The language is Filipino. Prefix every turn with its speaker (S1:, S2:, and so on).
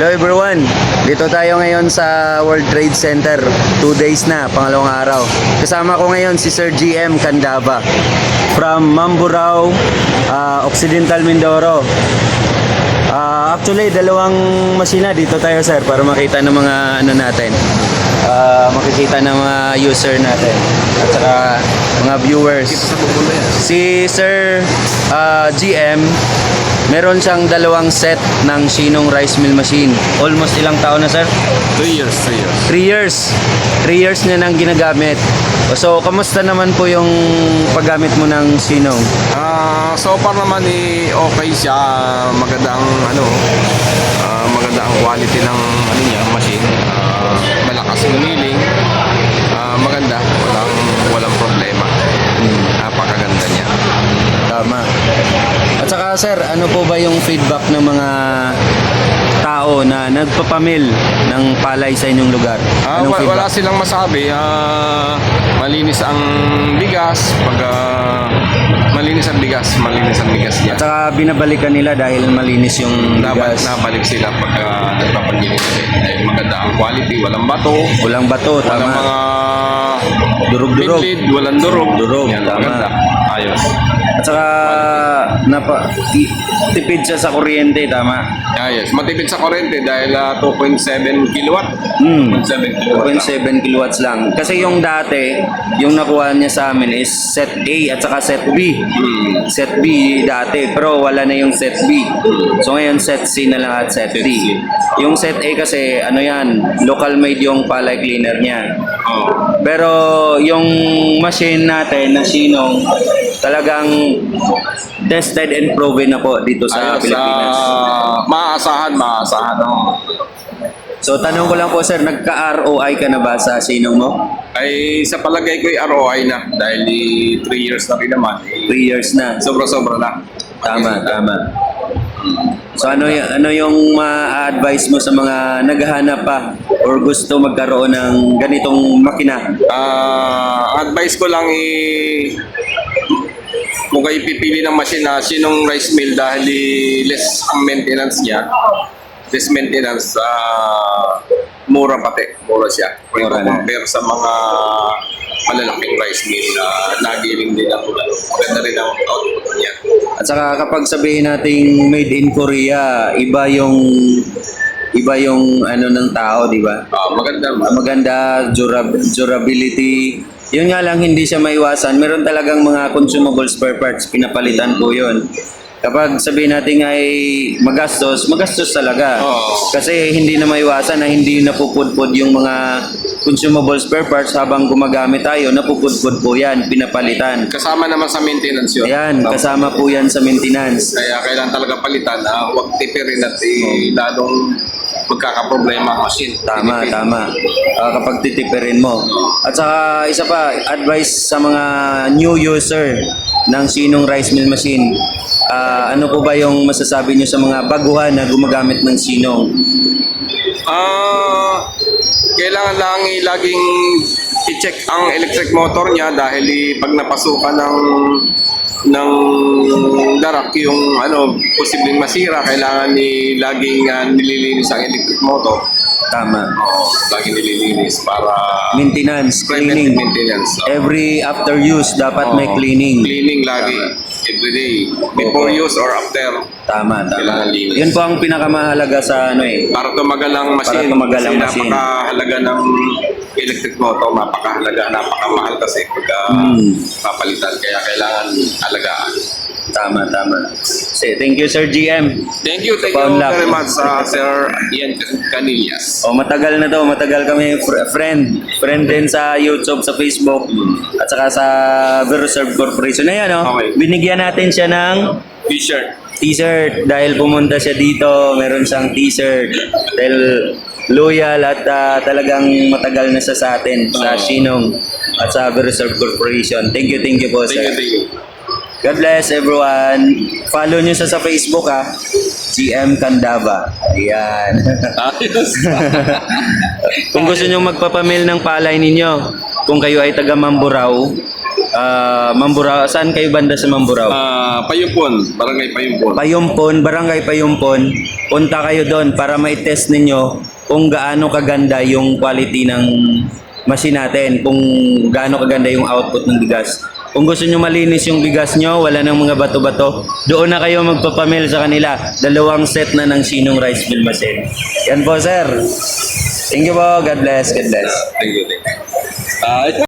S1: Hello everyone! Dito tayo ngayon sa World Trade Center. Two days na, pangalawang araw. Kasama ko ngayon si Sir GM Candaba from Mamburao, ah, Occidental Mindoro. Ah, actually, dalawang masina dito tayo sir para makita ng mga ano natin. Ah, makikita ng mga user natin at saka mga viewers. Si Sir ah, GM, meron siyang dalawang set ng Shinong rice mill machine. Almost ilang taon na sir?
S2: 2 years, 2 years.
S1: 3 years. 3 years niya nang ginagamit. So, kamusta naman po yung paggamit mo ng Shinong?
S2: Ah, so far naman eh, okay siya. Magandang ano, ah, magandang quality ng ano niya, machine. Ah, malakas gumiling.
S1: Sir, ano po ba yung feedback ng mga tao na nagpapamil ng palay sa inyong lugar?
S2: Ah,
S1: Anong
S2: wa- wala silang masabi. Ah, malinis ang bigas. Pag ah, malinis ang bigas, malinis ang bigas niya.
S1: At saka binabalikan nila dahil malinis yung
S2: Nabalik,
S1: bigas.
S2: nabalik sila pag uh, nagpapalinis. Eh, maganda ang quality, walang bato,
S1: Walang bato,
S2: walang
S1: tama.
S2: mga
S1: Durog-durog.
S2: pinlid, walang durog.
S1: Durog,
S2: Yan,
S1: tama.
S2: maganda. Ayos.
S1: At saka napa, ti- tipid siya sa kuryente, tama.
S2: Ayos. Matipid sa kurente dahil ah, 2.7 kilowatt.
S1: Hmm.
S2: 2.7 kilowatt. lang.
S1: 2.7 kilowatts lang. Kasi yung dati, yung nakuha niya sa amin is set A at saka set B.
S2: Hmm.
S1: Set B dati, pero wala na yung set B. So ngayon set C na lang at set D. Yung set A kasi, ano yan, local made yung palay cleaner niya.
S2: Oh.
S1: Pero yung machine natin na Sinong, talagang tested and proven na po dito sa
S2: Ayos.
S1: Pilipinas.
S2: ah, maaasahan, maaasahan. Oh.
S1: So tanong ko lang po sir, nagka-ROI ka na ba sa Sinong mo?
S2: Ay, sa palagay ko, ROI na. Dahil 3 years na rin naman. Eh,
S1: 3 years na.
S2: Sobra-sobra na.
S1: Tama, tama. So ano y- ano yung ma-advise mo sa mga naghahanap pa or gusto magkaroon ng ganitong makina?
S2: Ah, advice ko lang i kung kayo pipili ng machine na sinong rice mill dahil less ang maintenance niya, less maintenance, ah, mura pati, mura siya. Kung
S1: Mura na.
S2: compare sa mga malalaking rice mill na nagiling din ang ano, maganda rin ang output niya.
S1: At saka kapag sabihin nating made in Korea, iba yung iba yung ano ng tao, di ba?
S2: Ah, maganda.
S1: Maganda durab- durability. Yun nga lang hindi siya maiwasan. Meron talagang mga consumable spare parts, pinapalitan po 'yun. Kapag sabihin natin ay magastos, magastos talaga.
S2: Oo.
S1: Kasi hindi na maiwasan na hindi napupudpud yung mga consumable spare parts habang gumagamit tayo, napupudpud po yan, pinapalitan.
S2: Kasama naman sa maintenance yun.
S1: Ayan,
S2: Ah,
S1: kasama po yan sa maintenance.
S2: Kaya kailangan talaga palitan, ah, huwag tipirin at eh, lalong magkakaproblema ang machine.
S1: Tama,
S2: Tinipid.
S1: tama. Ah, kapag titipirin mo. At saka, isa pa, advice sa mga new user ng Sinong Rice Mill Machine. Ah, ano po ba yung masasabi nyo sa mga baguhan na gumagamit ng Sinong?
S2: Ah, kailangan lang laging i-check ang electric motor niya dahil pag napasukan ng ng darak yung ano posibleng masira kailangan ni laging ah, nililinis ang electric motor
S1: Tama.
S2: laging nililinis para
S1: Maintenance, cleaning.
S2: maintenance So,
S1: Every after use, dapat may
S2: oo,
S1: cleaning.
S2: cleaning lagi every day before use or after
S1: Tama, tama.
S2: Kailangan linis.
S1: Yun po ang pinakamahalaga sa ano eh.
S2: para tumagal ang machine.
S1: Para tumagal ang
S2: kasi
S1: machine.
S2: napakahalaga ng electric motor, napakahalaga, napakamahal kasi pagka
S1: Mm.
S2: papalitan. Kaya kailangan alagaan.
S1: Tama, tama. Thank you, Sir GM.
S2: Thank you, thank you
S1: lap.
S2: very much sa Sir Ian Canillas.
S1: O matagal na to, matagal kami fr- friend. Friend din sa YouTube, sa Facebook, at saka sa Veroserve Corporation. Ayan o,
S2: Okay.
S1: binigyan natin siya ng
S2: T-shirt.
S1: t-shirt dahil pumunta siya dito, meron siyang t-shirt. Dahil loyal at ah, talagang matagal na siya sa atin, sa. Shinong at sa Veroserve Corporation. Thank you, thank you po,
S2: Thank you,
S1: sir.
S2: thank you.
S1: God bless everyone. Follow nyo siya sa Facebook ha. GM Candaba. Ayan.
S2: Ayos.
S1: Kung gusto nyo magpapamil ng palay ninyo, kung kayo ay taga Mamburao, Ah, Mamburao. Saan kayo banda sa Mamburao?
S2: Ah, Payumpon, barangay Payumpon.
S1: Payumpon, Barangay Payumpon. Punta kayo doon para mai-test ninyo kung gaano kaganda yung quality ng machine natin, kung gaano kaganda yung output ng bigas. Kung gusto nyo malinis yung bigas nyo, wala nang mga bato-bato, doon na kayo magpapamil sa kanila. Dalawang set na ng Sinong Rice Mill Machine. Yan po, sir. Thank you po. God bless. God bless.
S2: Thank you, ito